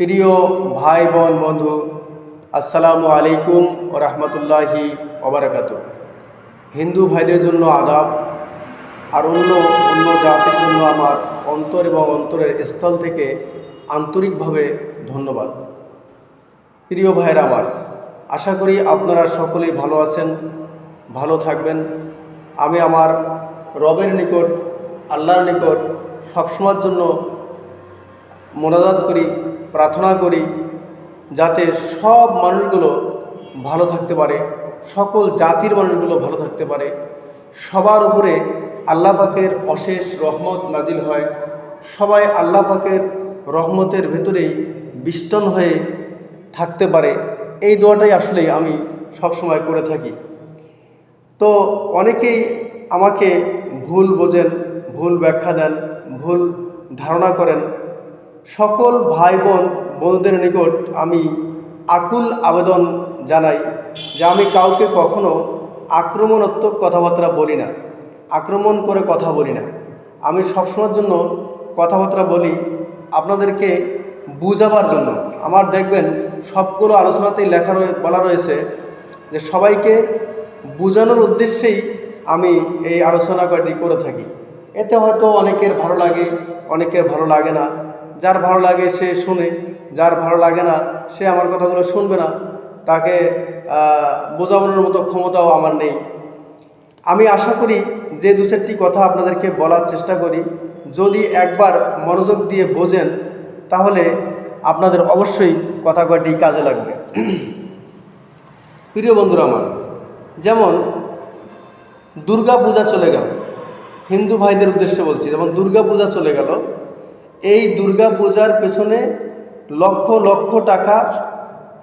প্রিয় ভাই বোন বন্ধু, আসসালামু আলাইকুম ও রহমতুল্লাহি ওবরাকাত হিন্দু ভাইদের জন্য আদাব আর অন্য অন্য জাতির জন্য আমার অন্তর এবং অন্তরের স্থল থেকে আন্তরিকভাবে ধন্যবাদ। প্রিয় ভাইয়ের আমার, আশা করি আপনারা সকলেই ভালো আছেন, ভালো থাকবেন। আমি আমার রবের নিকট, আল্লাহর নিকট সবসময়ের জন্য মোনাজাত করি। প্রার্থনা করি যাতে সব মানুষগুলো ভালো থাকতে পারে, সকল জাতির মানুষগুলো ভালো থাকতে পারে। সবার উপরে আল্লাহ পাকের অশেষ রহমত নাজিল হয়। সবাই আল্লাহ পাকের রহমতের ভেতরেই বিষ্টন হয়ে থাকতে পারে। এই দোয়াটাই আসলে আমি সবসময় করে থাকি। তো অনেকেই আমাকে ভুল বোঝেন, ভুল ব্যাখ্যা দেন, ভুল ধারণা করেন। সকল ভাই বোন বন্ধুদের নিকট আমি আকুল আবেদন জানাই যে আমি কাউকে কখনো আক্রমণাত্মক কথাবার্তা বলি না, আক্রমণ করে কথা বলি না। আমি সবসময়ের জন্য কথাবার্তা বলি আপনাদেরকে বুঝাবার জন্য। আমার দেখবেন সবগুলো আলোচনাতেই লেখা রয়ে, বলা রয়েছে যে সবাইকে বোঝানোর উদ্দেশ্যেই আমি এই আলোচনা কয়টি করে থাকি। এতে হয়তো অনেকের ভালো লাগে, অনেকের ভালো লাগে না। যার ভালো লাগে সে শুনে, যার ভালো লাগে না সে আমার কথাগুলো শুনবে না, তাকে বোঝানোর মতো ক্ষমতাও আমার নেই। আমি আশা করি যে দু চারটি কথা আপনাদেরকে বলার চেষ্টা করি। যদি একবার মনোযোগ দিয়ে বোঝেন, তাহলে আপনাদের অবশ্যই কথা কয়টি কাজে লাগবে। প্রিয় বন্ধুরা আমার, যেমন দুর্গা পূজা চলে গেল, হিন্দু ভাইদের উদ্দেশ্যে বলছি, যেমন দুর্গা পূজা চলে গেল এই দুর্গা পূজার পেছনে লক্ষ লক্ষ টাকা,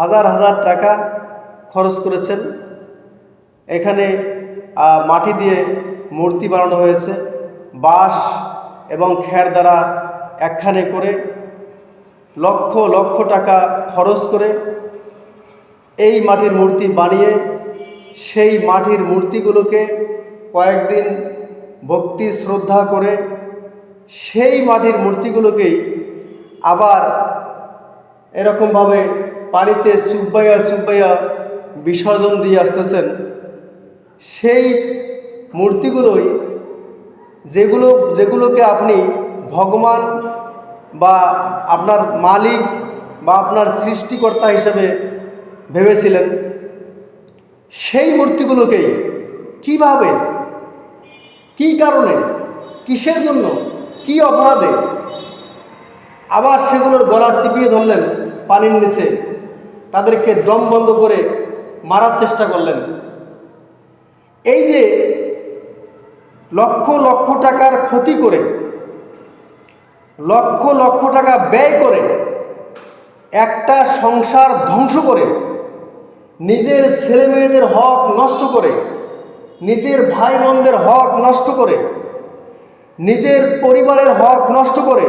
হাজার হাজার টাকা খরচ করেছেন। এখানে মাটি দিয়ে মূর্তি বানানো হয়েছে, বাঁশ এবং খ্যার দ্বারা একখানে করে লক্ষ লক্ষ টাকা খরচ করে এই মাটির মূর্তি বানিয়ে সেই মাটির মূর্তিগুলোকে কয়েকদিন ভক্তি শ্রদ্ধা করে সেই মাটির মূর্তিগুলোকেই আবার এরকমভাবে পানিতে চুব্বাইয়া চুব্বাইয়া বিসর্জন দিয়ে আসতেছেন। সেই মূর্তিগুলোই যেগুলো, যেগুলোকে আপনি ভগবান বা আপনার মালিক বা আপনার সৃষ্টিকর্তা হিসেবে ভেবেছিলেন, সেই মূর্তিগুলোকেই কীভাবে, কি কারণে, কিসের জন্য কি অপরাধে? আবার সেগুলোর গলা চিপিয়ে ধরলেন পানির নিচে। তাদেরকে দম বন্ধ করে মারার চেষ্টা করলেন। এই যে লক্ষ লক্ষ টাকার ক্ষতি করে, লক্ষ লক্ষ টাকা ব্যয় করে, একটা সংসার ধ্বংস করে, নিজের ছেলে মেয়েদের হক নষ্ট করে, নিজের ভাই বোনদের হক নষ্ট করে নিজের পরিবারের হক নষ্ট করে,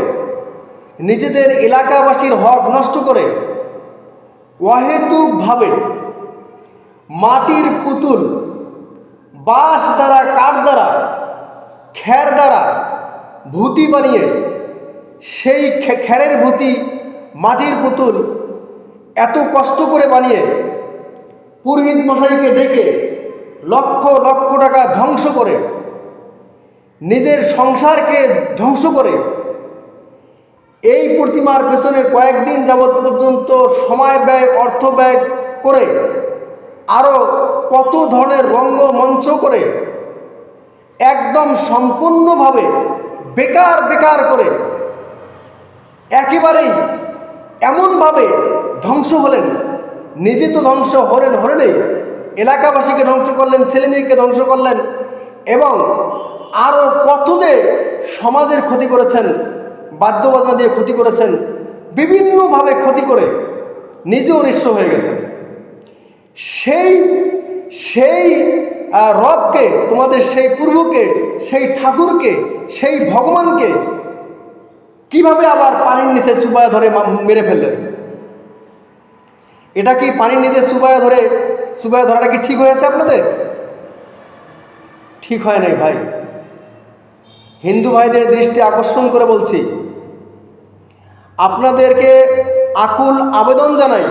নিজেদের এলাকাবাসীর হক নষ্ট করে, অহেতুকভাবে মাটির পুতুল, বাঁশ দ্বারা, কাঠ দ্বারা খ্যার দ্বারা ভূতি বানিয়ে সেই খ্যারের ভূতি, মাটির পুতুল এত কষ্ট করে বানিয়ে পুরোহিত মশাইকে ডেকে লক্ষ লক্ষ টাকা ধ্বংস করে নিজের সংসারকে ধ্বংস করে এই প্রতিমার পেছনে কয়েকদিন যাবৎ পর্যন্ত সময় ব্যয়, অর্থ ব্যয় করে আরও কত ধরনের রঙ্গ মঞ্চ করে, একদম সম্পূর্ণভাবে বেকার বেকার করে, একেবারেই এমনভাবে ধ্বংস হলেন। নিজে তো ধ্বংস হলেন হলেনই, এলাকাবাসীকে ধ্বংস করলেন, ছেলেমেয়েকে ধ্বংস করলেন এবং আরও কত যে সমাজের ক্ষতি করেছেন, বাদ্যবাজনা দিয়ে ক্ষতি করেছেন, বিভিন্নভাবে ক্ষতি করে নিজেও নিঃস্ব হয়ে গেছেন। সেই সেই রবকে, তোমাদের সেই পূর্বকে, সেই ঠাকুরকে, সেই ভগবানকে কীভাবে আবার পানির নিচে চুবায়া ধরে মেরে ফেললেন? এটা কি পানির নিচে চুবায়া ধরে চুবায়া ধরাটা কি ঠিক হয়েছে আপনাদের? ঠিক হয় নাই ভাই। হিন্দু ভাইদের দৃষ্টি আকর্ষণ করে বলছি, আপনাদেরকে আকুল আবেদন জানাই,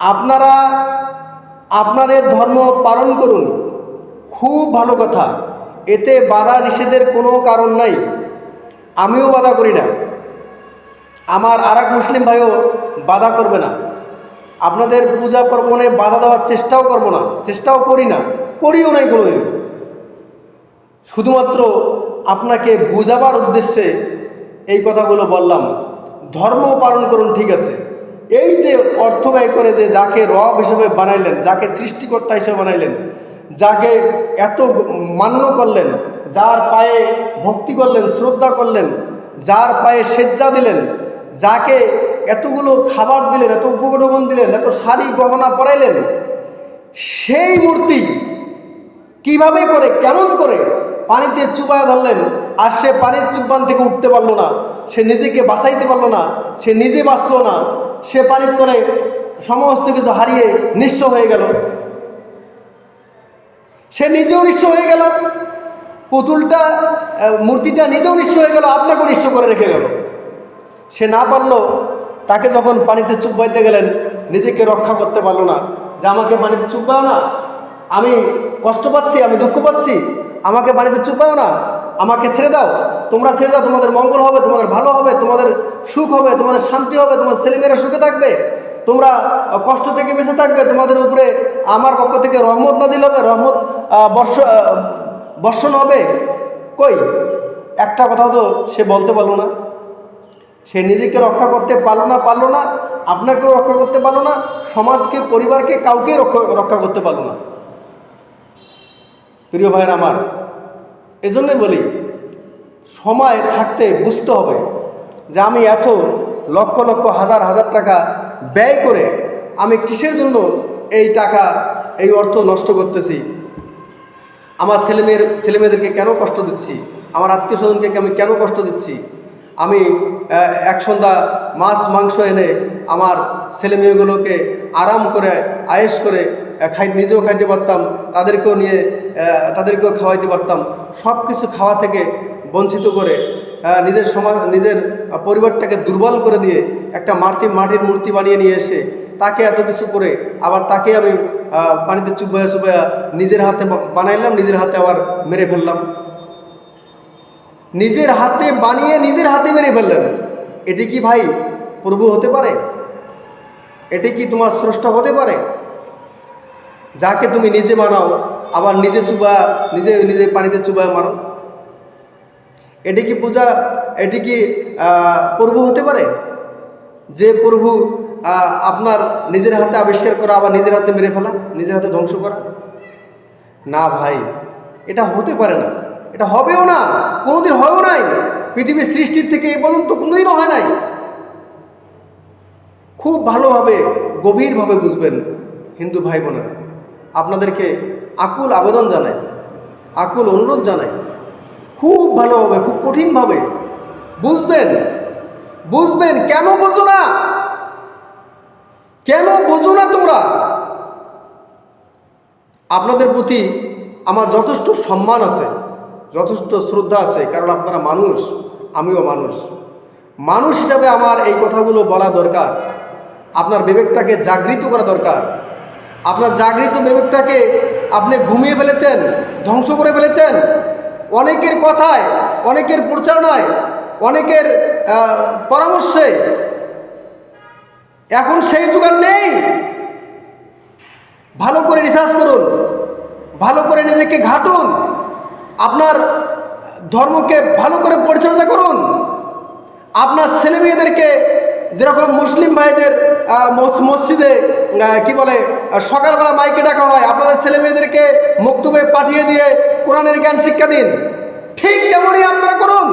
আপনারা আপনাদের ধর্ম পালন করুন, খুব ভালো কথা, এতে বাধা নিষেধের কোনো কারণ নাই, আমিও বাধা করি না, আমার আর মুসলিম ভাইও বাধা করবে না, আপনাদের পূজা পার্বণে বাধা দেওয়ার চেষ্টাও করব না, চেষ্টাও করি না, করিও নাই কোনোদিন শুধুমাত্র আপনাকে বোঝাবার উদ্দেশ্যে এই কথাগুলো বললাম। ধর্ম পালন করুন, ঠিক আছে। এই যে অর্থ ব্যয় করে যে যাকে রব হিসেবে বানাইলেন, যাকে সৃষ্টিকর্তা হিসেবে বানাইলেন, যাকে এত মান্য করলেন, যার পায়ে ভক্তি করলেন, শ্রদ্ধা করলেন, যার পায়ে সেজ্জা দিলেন, যাকে এতগুলো খাবার দিলেন, এত উপকরণ দিলেন, এত শাড়ি গহনা পরাইলেন, সেই মূর্তি কীভাবে করে, কেমন করে পানিতে চুপায় ধরলেন, আর সে পানির চুপান থেকে উঠতে পারল না। সে নিজেকে বাঁচাইতে পারল না, সে নিজে বাঁচলো না। সে পানির তলে সমস্ত কিছু হারিয়ে নিঃস্ব হয়ে গেল। সে নিজেও নিঃস্ব হয়ে গেল। পুতুলটা মূর্তিটা নিজেও নিঃস্ব হয়ে গেল, আপনাকেও নিঃস্ব করে রেখে গেল। সে না পারল, তাকে যখন পানিতে চুপ বাইতে গেলেন, নিজেকে রক্ষা করতে পারল না। যে আমাকে পানিতে চুপ পাও না, আমি কষ্ট পাচ্ছি, আমি দুঃখ পাচ্ছি আমাকে বাড়িতে চুপাও না, আমাকে ছেড়ে দাও। তোমরা ছেড়ে দাও, তোমাদের মঙ্গল হবে, তোমাদের ভালো হবে, তোমাদের সুখ হবে, তোমাদের শান্তি হবে তোমার ছেলেমেয়েরা সুখে থাকবে। তোমরা কষ্ট থেকে বেঁচে থাকবে, তোমাদের উপরে আমার পক্ষ থেকে রহমত নাজিল হবে, রহমত বর্ষ বর্ষণ হবে। কই? একটা কথা তো সে বলতে পারল না। সে নিজেকে রক্ষা করতে পারল না পারল না, আপনাকেও রক্ষা করতে পারল না, সমাজকে, পরিবারকে কাউকে রক্ষা রক্ষা করতে পারল না। প্রিয় ভাইয়ের আমার, এজন্যই বলি, সময় থাকতে বুঝতে হবে যে আমি এত লক্ষ লক্ষ হাজার হাজার টাকা ব্যয় করে আমি কিসের জন্য এই টাকা, এই অর্থ নষ্ট করতেছি? আমার ছেলেমেয়ের, ছেলেমেয়েদেরকে কেন কষ্ট দিচ্ছি? আমার আত্মীয় স্বজনকে আমি কেন কষ্ট দিচ্ছি? আমি এক সন্ধ্যা মাছ, মাংস এনে আমার ছেলে মেয়েগুলোকে আরাম করে আয়েস করে খাই, নিজেও খাইতে পারতাম, তাদেরকেও নিয়ে তাদেরকেও খাওয়াইতে পারতাম। সব কিছু খাওয়া থেকে বঞ্চিত করে নিজের সমাজ, নিজের পরিবারটাকে দুর্বল করে দিয়ে একটা মাটি, মাটির মূর্তি বানিয়ে নিয়ে এসে তাকে এত কিছু করে আবার তাকে আমি পানিতে চুবাইয়া চুবাইয়া নিজের হাতে বানাইলাম, নিজের হাতে আবার মেরে ফেললাম। নিজের হাতে বানিয়ে নিজের হাতে মেরে ফেললেন। এটি কি ভাই প্রভু হতে পারে? এটি কি তোমার স্রষ্টা হতে পারে? যাকে তুমি নিজে বানাও, আবার নিজে চুবা, নিজে নিজে পানিতে চুবায় মারো। এটি কি পূজা, এটি কি প্রভু হতে পারে? যে প্রভু আপনার নিজের হাতে আবিষ্কার করা, আবার নিজের হাতে মেরে ফেলা, নিজের হাতে ধ্বংস করা? না ভাই, এটা হতে পারে না। এটা হবেও না, কোনোদিন হয়ও নাই। পৃথিবীর সৃষ্টির থেকে এ পর্যন্ত কোনোদিনও হয় নাই। খুব ভালোভাবে, গভীরভাবে বুঝবেন হিন্দু ভাই বোনেরা আপনাদেরকে আকুল আবেদন জানাই, আকুল অনুরোধ জানাই। খুব ভালোভাবে, খুব কঠিনভাবে বুঝবেন। বুঝবেন, কেন বোঝো না? কেন বোঝো না তোমরা? আপনাদের প্রতি আমার যথেষ্ট সম্মান আছে। যথেষ্ট শ্রদ্ধা আছে, কারণ আপনারা মানুষ, আমিও মানুষ। মানুষ হিসাবে আমার এই কথাগুলো বলা দরকার। আপনার বিবেকটাকে জাগৃত করা দরকার। আপনার জাগৃত বিবেকটাকে আপনি ঘুমিয়ে ফেলেছেন, ধ্বংস করে ফেলেছেন। অনেকের কথায়, অনেকের প্রচারণায়, অনেকের পরামর্শে। এখন সেই যুগার নেই। ভালো করে রিসার্চ করুন, ভালো করে নিজেকে ঘাটুন। আপনার ধর্মকে ভালো করে পরিচর্যা করুন। আপনার ছেলে মেয়েদেরকে যেরকম মুসলিম ভাইদের মসজিদে কি বলে সকালবেলা মাইকে ডাকা হয়, আপনাদের ছেলে মেয়েদেরকে মক্তবে পাঠিয়ে দিয়ে কোরআনের জ্ঞান শিক্ষা দিন। ঠিক তেমনই আপনারা করুন।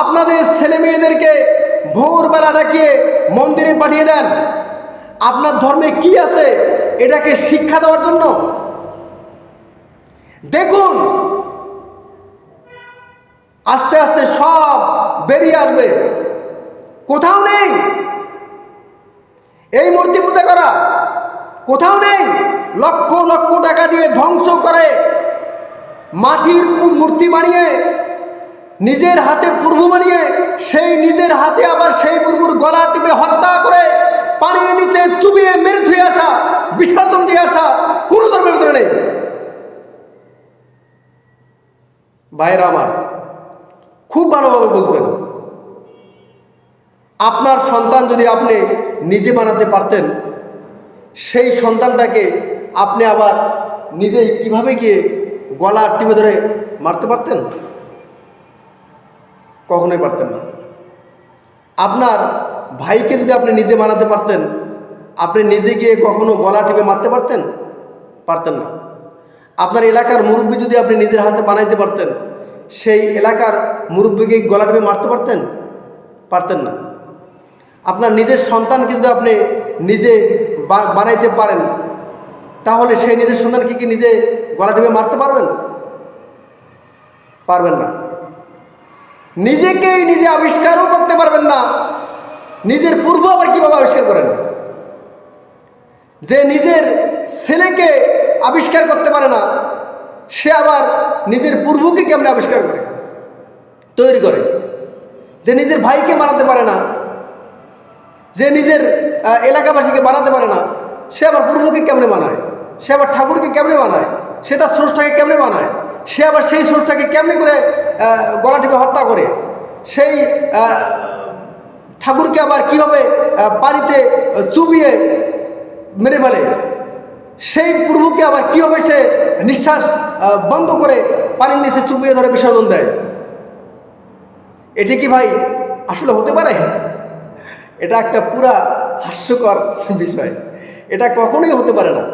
আপনাদের ছেলে মেয়েদেরকে ভোরবেলা ডাকিয়ে মন্দিরে পাঠিয়ে দেন। আপনার ধর্মে কি আছে, এটাকে শিক্ষা দেওয়ার জন্য বেরিয়ে আসবে। কোথাও নেই। এই মূর্তি পূজা করা। কোথাও নেই। লক্ষ লক্ষ টাকা দিয়ে ধ্বংস করে। মাটির মূর্তি বানিয়ে, নিজের হাতে পূর্ব বানিয়ে, সেই নিজের হাতে আবার সেই পূর্বর গলা টিপে হত্যা করে, পানির নিচে চুপিয়ে মেরে ধুয়ে আসা, বিসর্জন দিয়ে আসা, কোনো ধর্মের ভিতরে নেই। ভাইরা আমার খুব ভালোভাবে বুঝবেন। আপনার সন্তান যদি আপনি নিজে বানাতে পারতেন, সেই সন্তানটাকে আপনি আবার নিজেই কীভাবে গিয়ে গলা টিপে ধরে মারতে পারতেন? কখনোই পারতেন না। আপনার ভাইকে যদি আপনি নিজে বানাতে পারতেন, আপনি নিজে গিয়ে কখনো গলা টিপে মারতে পারতেন? পারতেন না। আপনার এলাকার মুরব্বী যদি আপনি নিজের হাতে বানাইতে পারতেন সেই এলাকার মুরব্বীকে গলা টিপে মারতে পারতেন? পারতেন না। আপনার নিজের সন্তানকে যদি আপনি নিজে বানাইতে পারেন, তাহলে সেই নিজের সন্তানকে কি নিজে গলা টিপে মারতে পারবেন? পারবেন না। নিজেকেই নিজে আবিষ্কারও করতে পারবেন না। নিজের পূর্ব আবার কীভাবে আবিষ্কার করেন? যে নিজের ছেলেকে আবিষ্কার করতে পারে না সে আবার নিজের পূর্বকে কেমনে আবিষ্কার করে? তৈরি করে। যে নিজের ভাইকে বানাতে পারে না, যে নিজের এলাকাবাসীকে বানাতে পারে না, সে আবার পূর্বকে কেমনে বানায় সে আবার ঠাকুরকে কেমনে বানায় সে তার স্রষ্টাকে কেমনে বানায় সে আবার সেই স্রষ্টাকে কেমনে করে গলা টিপে হত্যা করে? সেই ঠাকুরকে আবার কীভাবে বাড়িতে চুবিয়ে মেরে ফেলে? সেই পূর্বকে আবার কীভাবে সে নিঃশ্বাস বন্ধ করে পানির নিচে চুপিয়ে ধরে বিসর্জন দেয়? এটি কি ভাই আসলে হতে পারে? এটা একটা পুরা হাস্যকর বিষয়। এটা কখনোই হতে পারে না।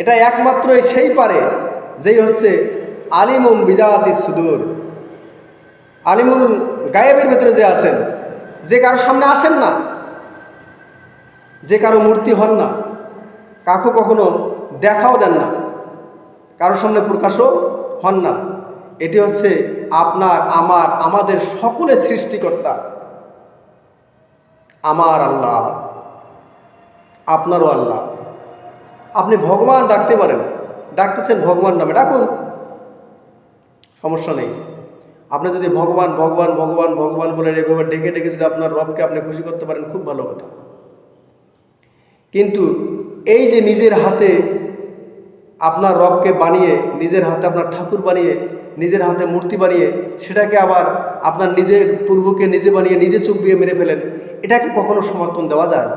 এটা একমাত্র সেই পারে যেই হচ্ছে আলিমুম বিজাতি সুদূর। আলিমুল গায়েবের ভেতরে যে আছেন, যে কারও সামনে আসেন না, যে কারও মূর্তি হন না কাকু কখনো দেখাও দেন না। কারোর সামনে প্রকাশও হন না। এটি হচ্ছে আপনার, আমার, আমাদের সকলের সৃষ্টিকর্তা। আমার আল্লাহ। আপনারও আল্লাহ। আপনি ভগবান ডাকতে পারেন। ডাকতেছেন ভগবান নামে, ডাকুন। সমস্যা নেই। আপনি যদি ভগবান ভগবান ভগবান ভগবান বলে এভাবে ডেকে ডেকে যদি আপনার রবকে আপনি খুশি করতে পারেন, খুব ভালো কথা। কিন্তু এই যে নিজের হাতে আপনার রবকে বানিয়ে, নিজের হাতে আপনার ঠাকুর বানিয়ে, নিজের হাতে মূর্তি বানিয়ে, সেটাকে আবার আপনার নিজের পূর্বকে নিজে বানিয়ে, নিজে চোখ দিয়ে মেরে ফেলেন, এটাকে কখনো সমর্থন দেওয়া যায় না।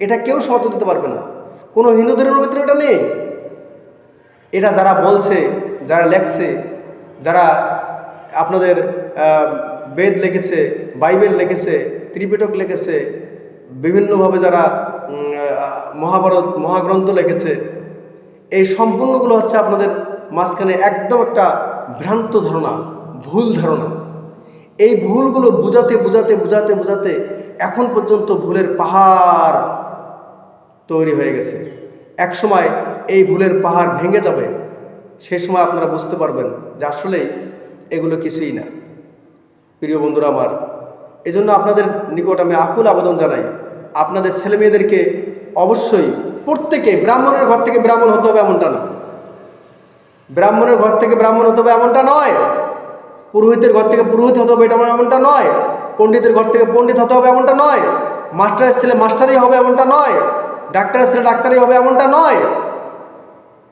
এটা কেউ সমর্থন দিতে পারবে না। কোনো হিন্দু ধর্মের ভিতরে এটা নেই। এটা যারা বলছে, যারা লেখছে, যারা আপনাদের বেদ লিখেছে, বাইবেল লিখেছে, ত্রিপিটক লিখেছে, বিভিন্নভাবে যারা মহাভারত, মহাগ্রন্থ লিখেছে। এই সম্পূর্ণগুলো হচ্ছে আপনাদের মাঝখানে একদম একটা ভ্রান্ত ধারণা, ভুল ধারণা। এই ভুলগুলো বুঝাতে বুঝাতে বুঝাতে বুঝাতে এখন পর্যন্ত ভুলের পাহাড় তৈরি হয়ে গেছে। এক সময় এই ভুলের পাহাড় ভেঙে যাবে, সে সময় আপনারা বুঝতে পারবেন যে আসলেই এগুলো কিছুই না। প্রিয় বন্ধুরা আমার, এজন্য আপনাদের নিকট আমি আকুল আবেদন জানাই, আপনাদের ছেলে মেয়েদেরকে অবশ্যই প্রত্যেকে ব্রাহ্মণের ঘর থেকে ব্রাহ্মণ হতে হবে এমনটা না। ব্রাহ্মণের ঘর থেকে ব্রাহ্মণ হতে হবে এমনটা নয়। পুরোহিতের ঘর থেকে পুরোহিত হতে হবে এটা এমনটা নয়। পণ্ডিতের ঘর থেকে পণ্ডিত হতে হবে এমনটা নয়। মাস্টারের ছেলে মাস্টারই হবে এমনটা নয়। ডাক্তারের ছেলে ডাক্তারই হবে এমনটা নয়।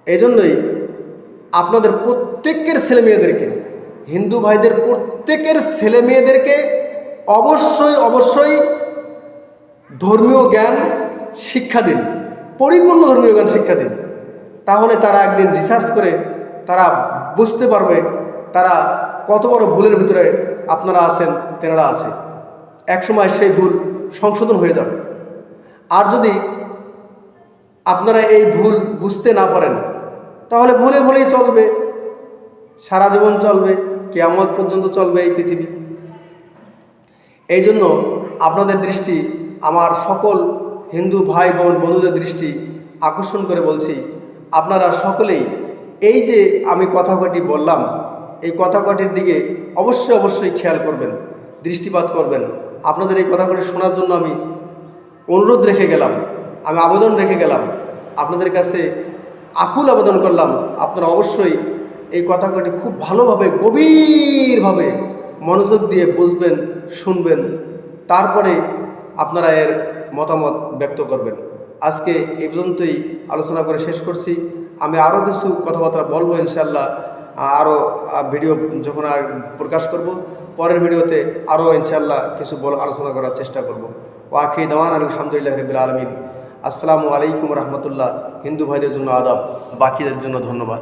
এই জন্যই আপনাদের প্রত্যেকের ছেলে মেয়েদেরকে, হিন্দু ভাইদের প্রত্যেকের ছেলে মেয়েদেরকে অবশ্যই অবশ্যই ধর্মীয় জ্ঞান শিক্ষা দিন। পরিপূর্ণ ধর্মীয় জ্ঞান শিক্ষা দিন। তাহলে তারা একদিন রিসার্চ করে তারা বুঝতে পারবে তারা কত বড় ভুলের ভিতরে আপনারা আছেন, তেনারা আছে। একসময় সেই ভুল সংশোধন হয়ে যাবে। আর যদি আপনারা এই ভুল বুঝতে না পারেন, তাহলে ভুলে ভুলেই চলবে। সারা জীবন চলবে, কেয়ামত পর্যন্ত চলবে এই পৃথিবী। এই জন্য আপনাদের দৃষ্টি আমার সকল হিন্দু ভাই বোন বন্ধুদের দৃষ্টি আকর্ষণ করে বলছি, আপনারা সকলেই এই যে আমি কথা কটি বললাম, এই কথা কটির দিকে অবশ্যই অবশ্যই খেয়াল করবেন, দৃষ্টিপাত করবেন। আপনাদের এই কথা কটি শোনার জন্য আমি অনুরোধ রেখে গেলাম, আমি আবেদন রেখে গেলাম। আপনাদের কাছে আকুল আবেদন করলাম, আপনারা অবশ্যই এই কথা কটি খুব ভালোভাবে, গভীরভাবে মনোযোগ দিয়ে বুঝবেন, শুনবেন। তারপরে আপনারা এর মতামত ব্যক্ত করবেন। আজকে এই পর্যন্তই আলোচনা করে শেষ করছি। আমি আরও কিছু কথাবার্তা বলব ইনশাল্লাহ আরও ভিডিও যখন আর প্রকাশ করব, পরের ভিডিওতে আরও ইনশাল্লাহ কিছু বল, আলোচনা করার চেষ্টা করব। ওয়াকি দেওয়ান আলহামদুলিল্লাহ রবিল আলমিন। আসসালামু আলাইকুম রহমতুল্লাহ। হিন্দু ভাইদের জন্য আদাব, বাকিদের জন্য ধন্যবাদ।